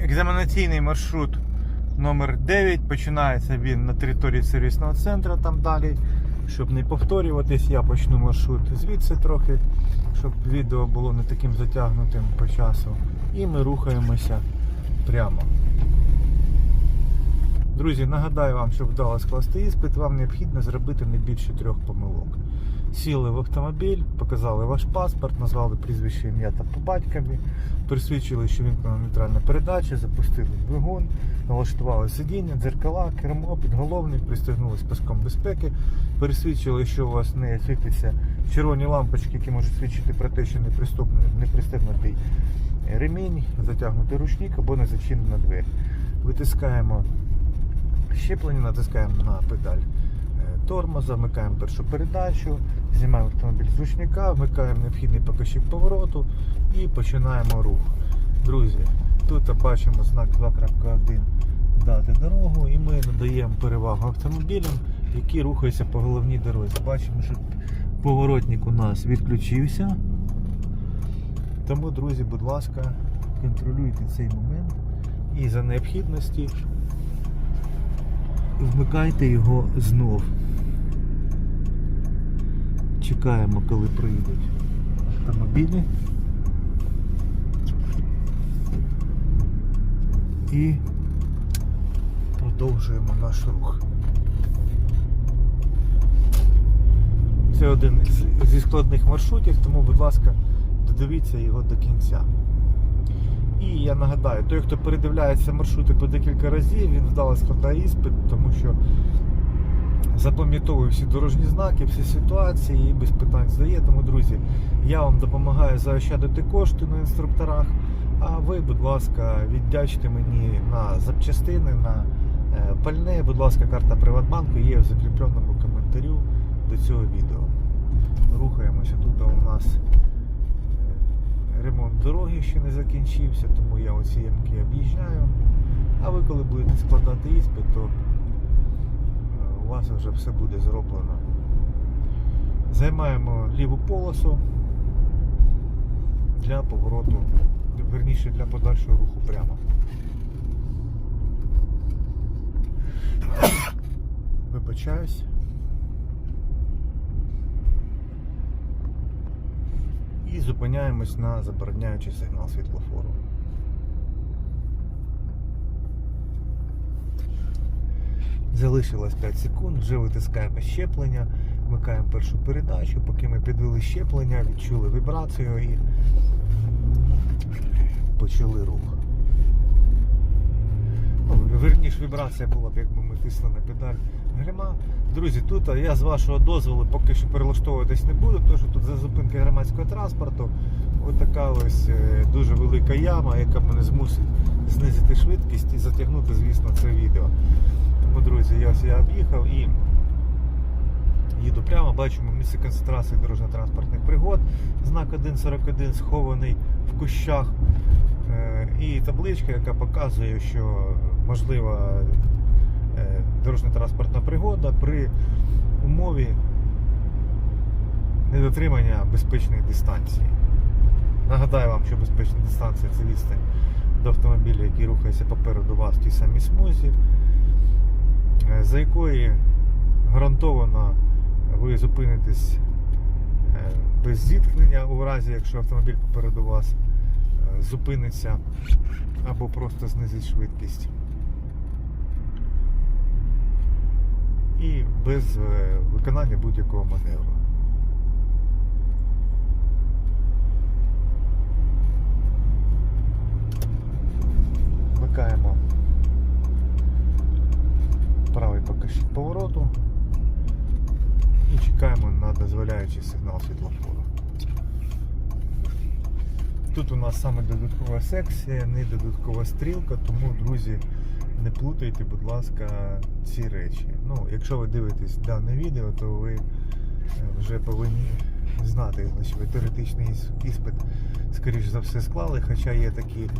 Екзаменаційний маршрут номер 9 починається він на території сервісного центру, там далі. Щоб не повторюватись, я почну маршрут звідси трохи, щоб відео було не таким затягнутим по часу. І ми рухаємося прямо. Друзі, нагадаю вам, щоб вдало скласти іспит, вам необхідно зробити не більше трьох помилок. Сіли в автомобіль, показали ваш паспорт, назвали прізвище ім'я та по батькові, присвідчили, що вімкнена нейтральна передача, запустили двигун, налаштували сидіння, дзеркала, кермо, підголовник, пристегнули з паском безпеки, пересвідчили, що у вас не світяться червоні лампочки, які можуть свідчити про те, що не пристегнутий ремінь, затягнутий ручник або не зачинена двері. Витискаємо щеплення, натискаємо на педаль тормоза, вмикаємо першу передачу, знімаємо автомобіль з ручника, вмикаємо необхідний показчик повороту і починаємо рух. Друзі, тут бачимо знак 2.1 дати дорогу і ми надаємо перевагу автомобілям, які рухаються по головній дорозі. Бачимо, що поворотник у нас відключився. Тому, друзі, будь ласка, контролюйте цей момент і за необхідності вмикайте його знов. Чекаємо, коли приїдуть автомобілі. І продовжуємо наш рух. Це один зі складних маршрутів, тому, будь ласка, додивіться його до кінця. І я нагадаю, той, хто передивляється маршрути по декілька разів, він вдало складає іспит, тому що запам'ятовує всі дорожні знаки, всі ситуації і без питань здає. Тому, друзі, я вам допомагаю заощадити кошти на інструкторах. А ви, будь ласка, віддячте мені на запчастини, на е, пальне. Будь ласка, карта Приватбанку є в закріпленому коментарю до цього відео. Рухаємося. Тут у нас е, ремонт дороги ще не закінчився, тому я оці ямки об'їжджаю. А ви, коли будете складати іспит, то у вас вже все буде зроблено. Займаємо ліву полосу для повороту, верніше для подальшого руху прямо. Вибачаюсь. І зупиняємось на забороняючий сигнал світлофору. Залишилось 5 секунд, вже витискаємо щеплення, вмикаємо першу передачу, поки ми підвели щеплення, відчули вібрацію і почали рух. Ну, верніше, вібрація була б, якби ми тиснули на педаль гальма. Друзі, тут я з вашого дозволу поки що перелаштовуватись не буду, тому що тут за зупинкою громадського транспорту ось е, дуже велика яма, яка мене змусить знизити швидкість і затягнути, звісно, це відео. Друзі, я ось я об'їхав і їду прямо, бачимо місце концентрації дорожньо-транспортних пригод. Знак 1.41 схований в кущах. Е, І табличка, яка показує, що можлива е, дорожньо-транспортна пригода при умові недотримання безпечної дистанції. Нагадаю вам, що безпечна дистанція це відстань до автомобіля, який рухається попереду вас в тій самій смузі, за якої гарантовано ви зупинитесь е, без зіткнення у разі, якщо автомобіль попереду вас е, зупиниться або просто знизить швидкість. І без е, виконання будь-якого маневру. Вмикаємо правий покажчик повороту і чекаємо на дозволяючий сигнал світлофору. Тут у нас саме додаткова секція, не додаткова стрілка, тому, друзі, не плутайте, будь ласка, ці речі. Ну, якщо ви дивитесь дане відео, то ви е, вже повинні знати, значить, ви теоретичний іспит, скоріш за все, склали, хоча є такі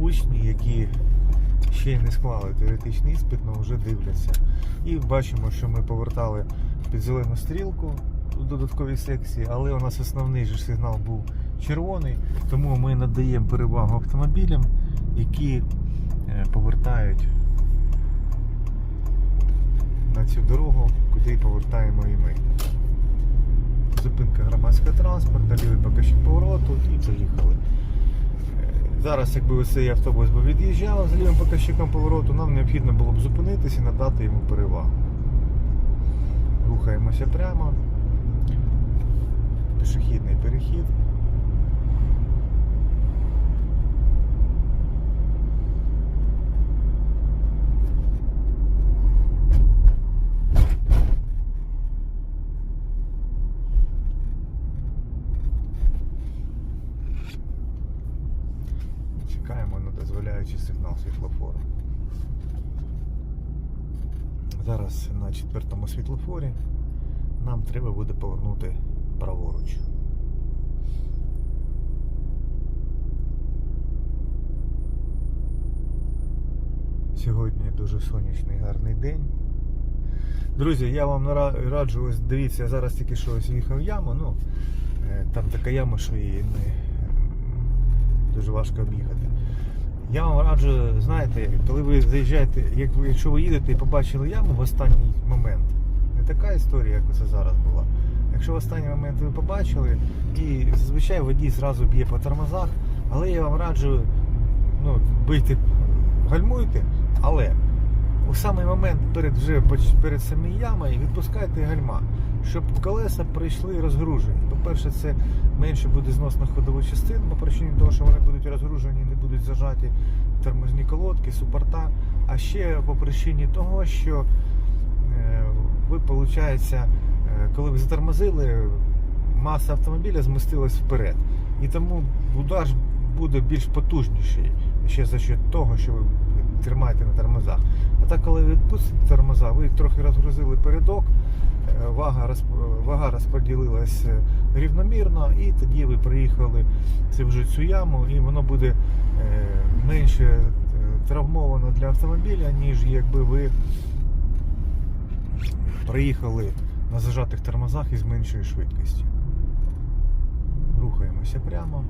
учні, які ще не склали теоретичний іспит, але вже дивляться. І бачимо, що ми повертали під зелену стрілку у додатковій секції, але у нас основний же сигнал був червоний, тому ми надаємо перевагу автомобілям, які е, повертають на цю дорогу, куди повертаємо і ми. Зупинка громадського транспорту, лівий покажчик повороту і поїхали. Зараз, якби цей автобус би від'їжджав з лівим показчиком повороту, нам необхідно було б зупинитися і надати йому перевагу. Рухаємося прямо. Пішохідний перехід. Чекаємо на дозволяючий сигнал світлофору. Зараз на четвертому світлофорі нам треба буде повернути праворуч. Сьогодні дуже сонячний гарний день. Друзі, я вам раджу, ось дивіться, я зараз тільки що ось їхав яму, ну е, там така яма, що її не дуже важко об'їхати. Я вам раджу, знаєте, коли ви заїжджаєте, якщо ви їдете і побачили яму в останній момент, не така історія, як це зараз була. Якщо в останній момент ви побачили, і зазвичай водій зразу б'є по тормозах, але я вам раджу ну, бити, гальмуйте, але у самий момент перед вже перед самою ямою відпускайте гальма, щоб колеса прийшли розгружені. По-перше, це менше буде знос на ходову частину, по причині того, що вони будуть розгружені, не будуть зажаті тормозні колодки, супорта. А ще по причині того, що е, ви, виходить, коли ви затормозили, маса автомобіля змістилась вперед. І тому удар буде більш потужніший ще за того, що ви тримаєте на тормозах. А так, коли ви відпустите тормоза, ви трохи розгрузили передок, е, вага, розп- вага розподілилась е, рівномірно, і тоді ви приїхали вже цю яму, і воно буде е, менше травмовано для автомобіля, ніж якби ви приїхали на зажатих тормозах із меншою швидкістю. Рухаємося прямо.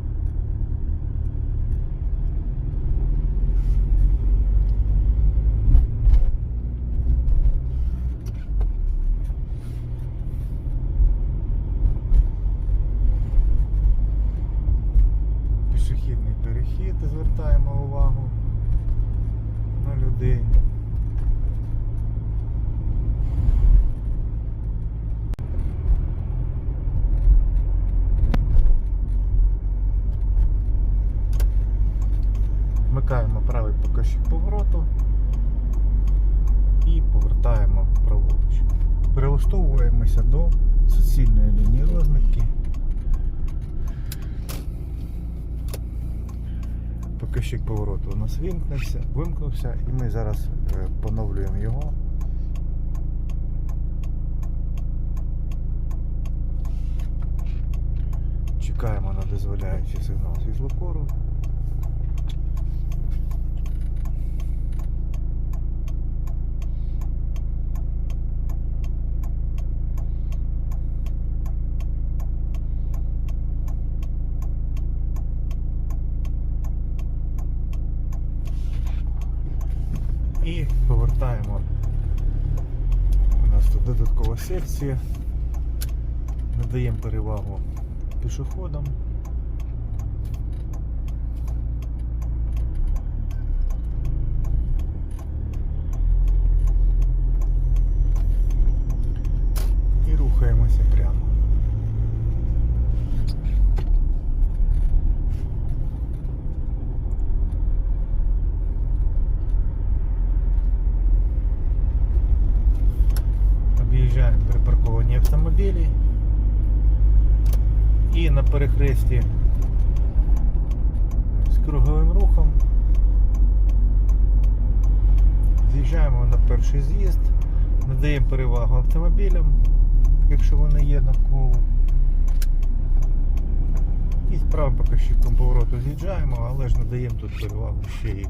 Пішохідний перехід, звертаємо увагу на людей. Вмикаємо правий покажчик повороту і повертаємо праворуч. Перелаштовуємося до суцільної лінії розмітки. Покажчик повороту у нас вимкнувся, вимкнувся і ми зараз е, поновлюємо його. Чекаємо на дозволяючий сигнал світлофору. І повертаємо. У нас тут додаткова секція. Надаємо перевагу пішоходам. І рухаємося прямо. Об'їжджаємо припарковані автомобілі. На перехресті з круговим рухом з'їжджаємо на перший з'їзд, надаємо перевагу автомобілям, якщо вони є навколо. І з правим покажчиком повороту з'їжджаємо, але ж надаємо тут перевагу ще і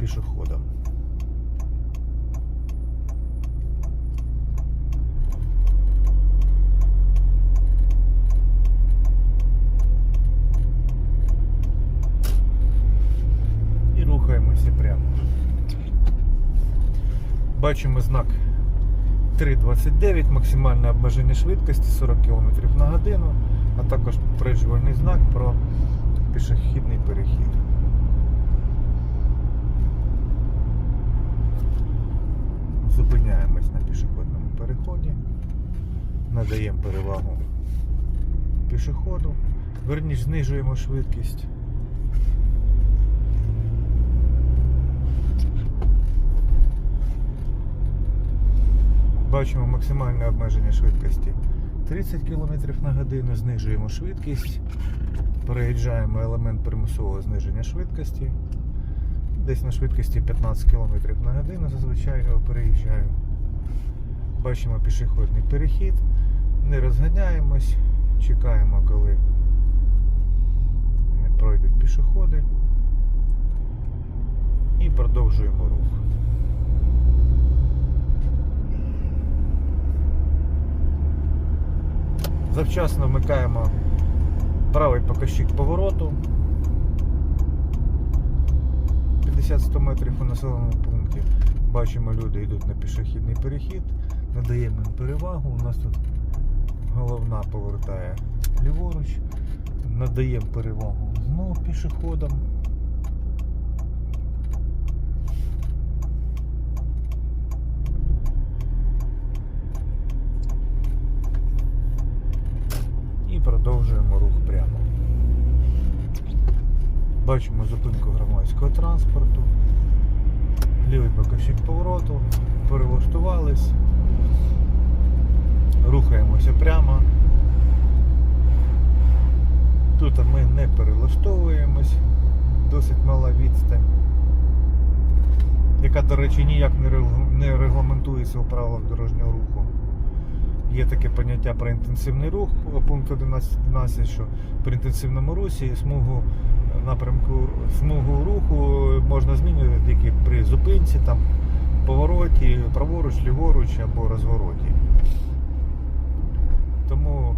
пішоходам. І рухаємось рухаємося прямо. Бачимо знак 3.29, максимальне обмеження швидкості 40 км на годину, а також попереджувальний знак про пішохідний перехід. Зупиняємось на пішохідному переході, надаємо перевагу пішоходу, верніше знижуємо швидкість. Бачимо максимальне обмеження швидкості 30 км на годину, знижуємо швидкість, переїжджаємо елемент примусового зниження швидкості. Десь на швидкості 15 км на годину зазвичай його переїжджаю. Бачимо пішохідний перехід, не розганяємось, чекаємо, коли е, пройдуть пішоходи і продовжуємо рух. Завчасно вмикаємо правий показчик повороту. 50-100 метрів у населеному пункті. Бачимо, люди йдуть на пішохідний перехід, надаємо їм перевагу. У нас тут головна повертає ліворуч, надаємо перевагу знову пішоходам. І продовжуємо рух прямо. Бачимо зупинку громадського транспорту, лівий покажчик повороту, перелаштувались, рухаємося прямо. Тут ми не перелаштовуємось, досить мала відстань, яка, до речі, ніяк не регламентується у правилах дорожнього руху. Є таке поняття про інтенсивний рух, пункт 11.12, що при інтенсивному русі смугу напрямку смугу руху можна змінювати тільки при зупинці, там, повороті, праворуч, ліворуч або розвороті. Тому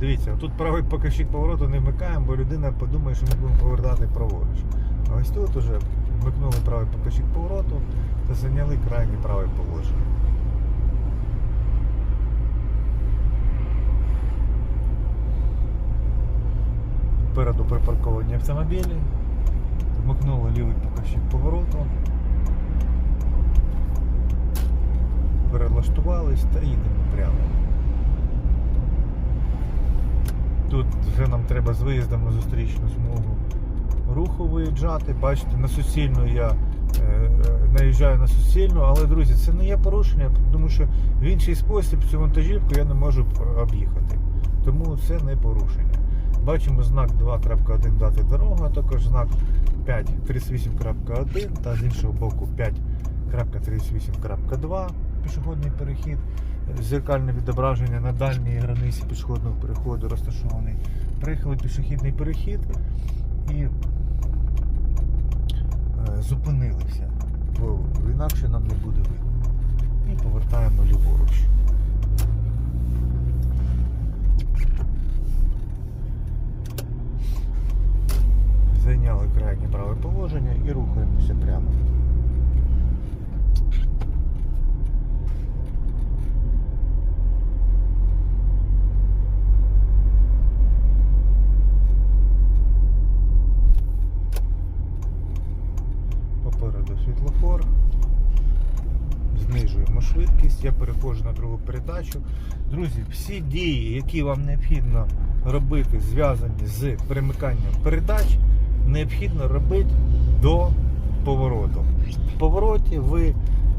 дивіться, тут правий показчик повороту не вмикаємо, бо людина подумає, що ми будемо повертати праворуч. А ось тут уже вмикнули правий показчик повороту та зайняли крайнє праве положення. Попереду припарковані автомобілі. Вмикнули лівий показчик повороту. Перелаштувались та їдемо прямо. Тут вже нам треба з виїздом на зустрічну смугу руху виїжджати. Бачите, на суцільну я е, е, наїжджаю на суцільну, але друзі, це не є порушення, тому що в інший спосіб цю вантажівку я не можу об'їхати. Тому це не порушення. Бачимо знак 2.1 дати дорогу, а також знак 5.38.1 та з іншого боку 5.38.2 пішохідний перехід. Зеркальне відображення на дальній границі пішохідного переходу розташований. Приїхали пішохідний перехід і е, зупинилися, бо інакше нам не буде видно. І повертаємо ліворуч. Зайняли крайнє праве положення і рухаємося прямо. Попереду світлофор. Знижуємо швидкість, я переходжу на другу передачу. Друзі, всі дії, які вам необхідно робити, зв'язані з перемиканням передач, необхідно робити до повороту. В повороті ви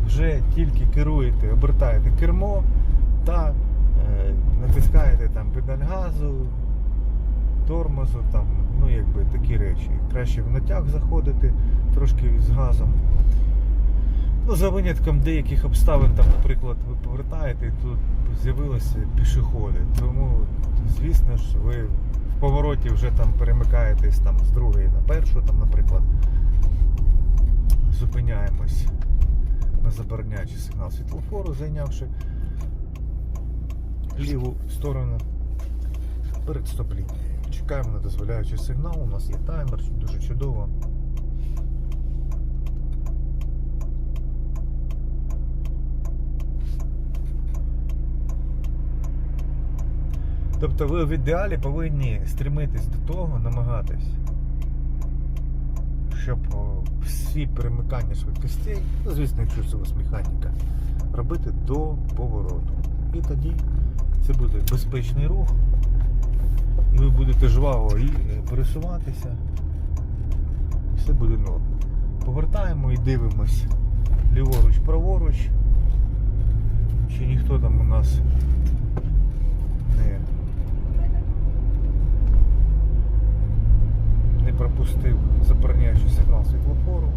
вже тільки керуєте, обертаєте кермо та е, натискаєте там педаль газу, тормозу, там, ну якби такі речі. Краще в натяг заходити трошки з газом. Ну, за винятком деяких обставин, там, наприклад, ви повертаєте і тут з'явилися пішоходи. Тому, звісно ж, ви повороті вже там перемикаєтесь там, з другої на першу, там, наприклад, зупиняємось на забороняючий сигнал світлофору, зайнявши ліву сторону перед стоп-лінією. Чекаємо на дозволяючий сигнал, у нас є таймер, дуже чудово. Тобто ви в ідеалі повинні стремитись до того, намагатись, щоб всі перемикання швидкостей, ну, звісно, якщо це у вас механіка, робити до повороту. І тоді це буде безпечний рух, і ви будете жваво е, пересуватися. Все буде норм. Повертаємо і дивимось ліворуч, праворуч. Чи ніхто там у нас не, не пропустив забороняючий сигнал світлофору.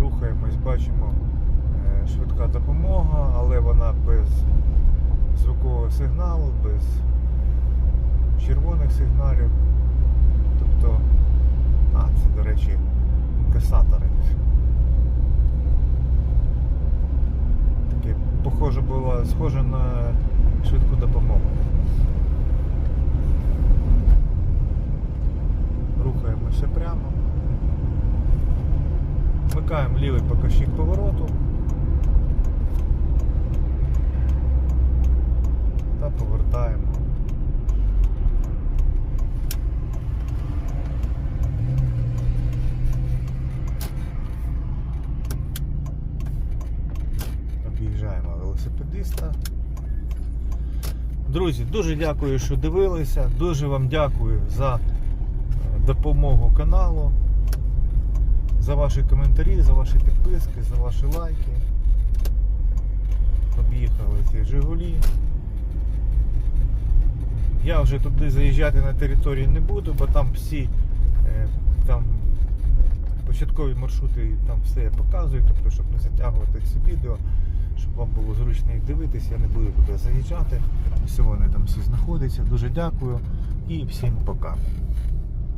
Рухаємось, бачимо е, швидка допомога, але вона без звукового сигналу, без червоних сигналів. Тобто, а, це, до речі, інкасатори. Таке похоже було, схоже на швидку допомогу. Рухаємося прямо. Вмикаємо лівий покажчик повороту. Та повертаємо. Об'їжджаємо велосипедиста. Друзі, дуже дякую, що дивилися. Дуже вам дякую за допомогу каналу, за ваші коментарі, за ваші підписки, за ваші лайки. Об'їхали ці Жигулі. Я вже туди заїжджати на територію не буду, бо там всі е, там початкові маршрути, там все я показую, тобто, щоб не затягувати ці відео, щоб вам було зручно їх дивитися, я не буду туди заїжджати. Все вони там всі знаходяться. Дуже дякую і всім пока.